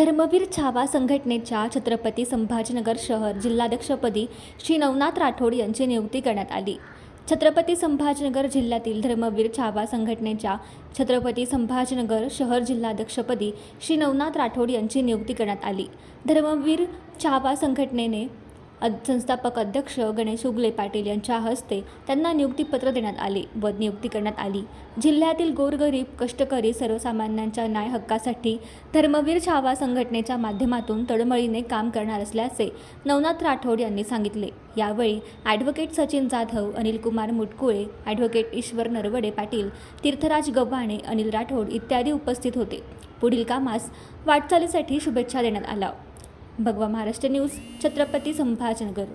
धर्मवीर छावा संघटनेच्या छत्रपती संभाजीनगर शहर जिल्हाध्यक्षपदी श्री नवनाथ राठोड यांची नियुक्ती करण्यात आली. छत्रपती संभाजीनगर जिल्ह्यातील धर्मवीर छावा संघटनेच्या छत्रपती संभाजीनगर शहर जिल्हाध्यक्षपदी श्री नवनाथ राठोड यांची नियुक्ती करण्यात आली. धर्मवीर छावा संघटनेने संस्थापक अध्यक्ष गणेश उगले पाटील यांच्या हस्ते त्यांना नियुक्तीपत्र देण्यात आले व नियुक्ती करण्यात आली. जिल्ह्यातील गोरगरीब कष्टकरी सर्वसामान्यांच्या न्याय हक्कासाठी धर्मवीर छावा संघटनेच्या माध्यमातून तळमळीने काम करणार असल्याचे नवनाथ राठोड यांनी सांगितले. यावेळी ॲडव्होकेट सचिन जाधव अनिल कुमार मुटकुळे ॲडव्होकेट ईश्वर नरवडे पाटील तीर्थराज गव्हाणे अनिल राठोड इत्यादी उपस्थित होते. पुढील कामास वाटचालीसाठी शुभेच्छा देण्यात आल्या. भगवा महाराष्ट्र न्यूज छत्रपती संभाजनगर.